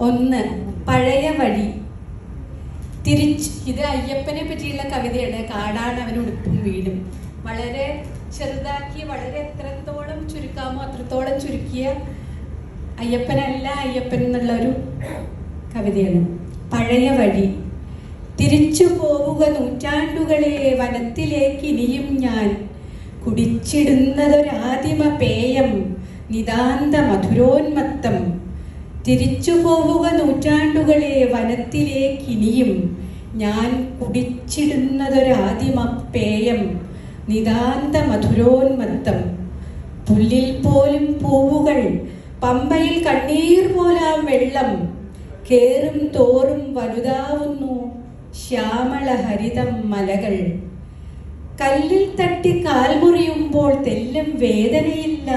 ഒന്ന് പഴയ വഴി. തിരിച്ച് ഇത് അയ്യപ്പനെ പറ്റിയുള്ള കവിതയാണ് കാടാണ് അവൻ ഉടുപ്പും വീടും. വളരെ ചെറുതാക്കി വളരെ എത്രത്തോളം ചുരുക്കാമോ അത്രത്തോളം ചുരുക്കിയ അയ്യപ്പനല്ല അയ്യപ്പൻ എന്നുള്ള ഒരു കവിതയാണ്. പഴയ വഴി. തിരിച്ചു പോവുക നൂറ്റാണ്ടുകളെ വനത്തിലേക്ക് ഇനിയും ഞാൻ. കുടിച്ചിടുന്നതൊരാദിമ പേയം നിതാന്ത മധുരോന്മത്തം. തിരിച്ചു പോവുക നൂറ്റാണ്ടുകളെ വനത്തിലേക്കിനിയും ഞാൻ കുടിച്ചിടുന്നതൊരാദിമ പേയം നിതാന്ത മധുരോന്മത്തം പുല്ലിൽ പോലും പൂവുകൾ പമ്പയിൽ കണ്ണീർ പോലാം വെള്ളം കേറും തോറും വലുതാവുന്നു ശ്യാമള ഹരിതം മലകൾ. കല്ലിൽ തട്ടി കാൽമുറിയുമ്പോൾ തെല്ലും വേദനയില്ല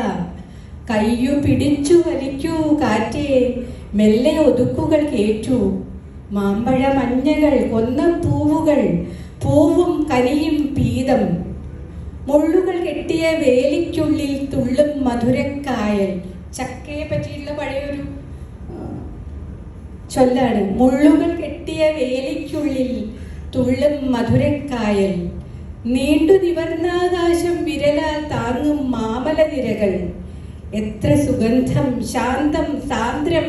കയ്യു പിടിച്ചു വലിക്കൂ കാറ്റേ. മെല്ലെ ഒതുക്കുകൾ കേറ്റു. മാമ്പഴ മഞ്ഞകൾ കൊന്ന പൂവുകൾ പൂവും കനിയും പീതം. മുള്ളുകൾ കെട്ടിയ വേലിക്കുള്ളിൽ തുള്ളും മധുരക്കായൽ. ചക്കയെ പറ്റിയുള്ള പഴയൊരു ചൊല്ലാണ്. മുള്ളുകൾ കെട്ടിയ വേലിക്കുള്ളിൽ തുള്ളും മധുരക്കായൽ. നീണ്ടു നിവർന്നാകാശം വിരലാൽ താങ്ങും മാമലനിരകൾ. എത്ര സുഗന്ധം ശാന്തം സാന്ദ്രം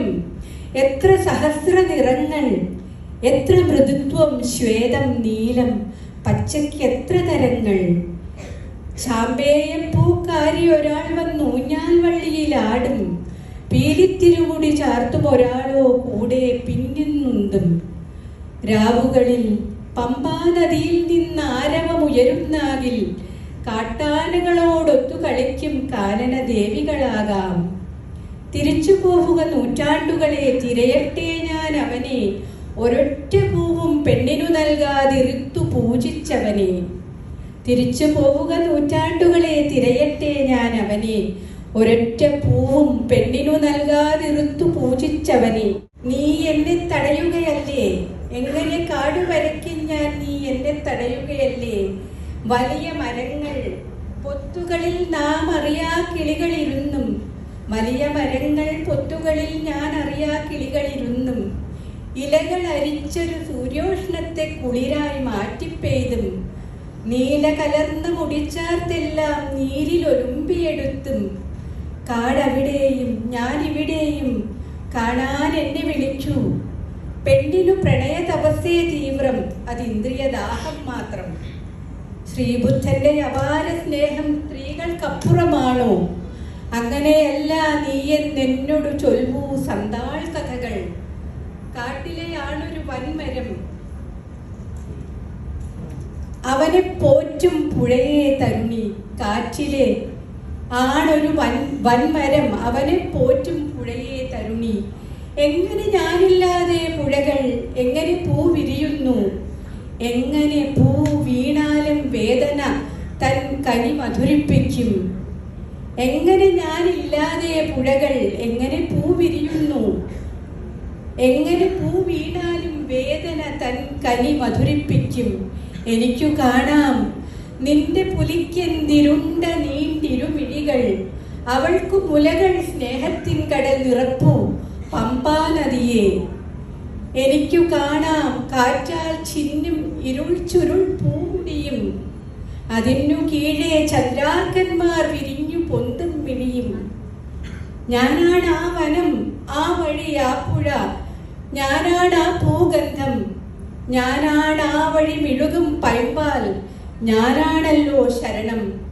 എത്ര സഹസ്ര നിറങ്ങൾ എത്ര മൃദുത്വം ശ്വേതം നീലം പച്ചയ്ക്ക് എത്ര തരങ്ങൾ. ചാമ്പേയം പൂക്കാരി ഒരാൾ വന്ന് ഊഞ്ഞാൽ വള്ളിയിലാടും. പീലിത്തിരുമുടി ചാർത്തും ഒരാളോ കൂടെ പിന്നിന്നുണ്ടും. രാവുകളിൽ പമ്പാ നദിയിൽ നിന്ന് ആരവമുയരുന്നാകിൽ കാട്ടാനകളോടൊത്തു കളിക്കും കാനന ദേവികളാകാം തിരിച്ചു പോവുക നൂറ്റാണ്ടുകളെ തിരയട്ടെ ഞാൻ അവനെ. ഒരൊറ്റ പൂവും പെണ്ണിനു നൽകാതിരുത്തു പൂജിച്ചവനെ. തിരിച്ചു പോവുക നൂറ്റാണ്ടുകളെ തിരയട്ടെ ഞാൻ അവനെ. ഒരൊറ്റ പൂവും പെണ്ണിനു നൽകാതിരുത്തു പൂജിച്ചവനെ. നീ എന്നെ തടയുകയല്ലേ? എങ്ങനെ കാട് വരയ്ക്കും ഞാൻ? നീ എന്നെ തടയുകയല്ലേ? വലിയ മരങ്ങൾ. പൊത്തുകളിൽ നാം അറിയാ കിളികളിരുന്നും. വലിയ മരങ്ങൾ പൊത്തുകളിൽ ഞാൻ അറിയാ കിളികളിരുന്നും. ഇലകൾ അരിച്ചൊരു സൂര്യോഷ്ണത്തെ കുളിരായി മാറ്റിപ്പെയ്തും. നീല കലർന്ന മുടിച്ചാർത്തെല്ലാം നീരിലൊരുമ്പിയെടുത്തും കാടവിടെയും ഞാൻ ഇവിടെയും കാണാൻ എന്നെ വിളിച്ചു. പെണ്ണിനു പ്രണയ തപസ്സേ തീവ്രം അതിന്ദ്രിയ ദാഹം മാത്രം. ശ്രീബുദ്ധന്റെ അപാര സ്നേഹം സ്ത്രീകൾക്കപ്പുറമാണോ? അങ്ങനെയല്ല നീ എന്നോട് ചൊൽവൂ സന്താൾ കഥകൾ. കാട്ടിലെയാണൊരു വൻമരം. അവനെ പോറ്റും പുഴയെ തരുണി കാറ്റിലെ. ആണൊരു വൻ വൻമരം. അവനെ പോറ്റും പുഴയെ തരുണി. എങ്ങനെ ഞാനില്ലാതെ പുഴകൾ? എങ്ങനെ പൂ വിരിയുന്നു? എങ്ങനെ പൂ വീണാലും വേദന തൻ കനി മധുരിപ്പിക്കും. എങ്ങനെ ഞാനില്ലാതെ പുഴകൾ എങ്ങനെ പൂ വിരിയുന്നു? എങ്ങനെ പൂ വീണാലും വേദന തൻ കനി മധുരിപ്പിക്കും. എനിക്കു കാണാം നിന്റെ പുലിക്കെന്തിരുണ്ട നീണ്ടിരുമിഴികൾ. അവൾക്കു മുലകൾ സ്നേഹത്തിൻ കടൽ നിറപ്പു പമ്പാ നദിയെ. എനിക്കു കാണാം. കാറ്റാൽ ചിന്നും ഇരുൾ ചുരുൾ പൂമുടിയും അതിനു കീഴെ ചന്ദ്രാർക്കന്മാർ വിരിഞ്ഞു പൊന്തും വിളിയും ഞാനാണ് ആ വനം ആ വഴി ആ പുഴ. ഞാനാണ് ആ പൂഗന്ധം ഞാനാണ് ആ വഴി മിഴുകും പൈമ്പാൽ. ഞാനാണല്ലോ ശരണം.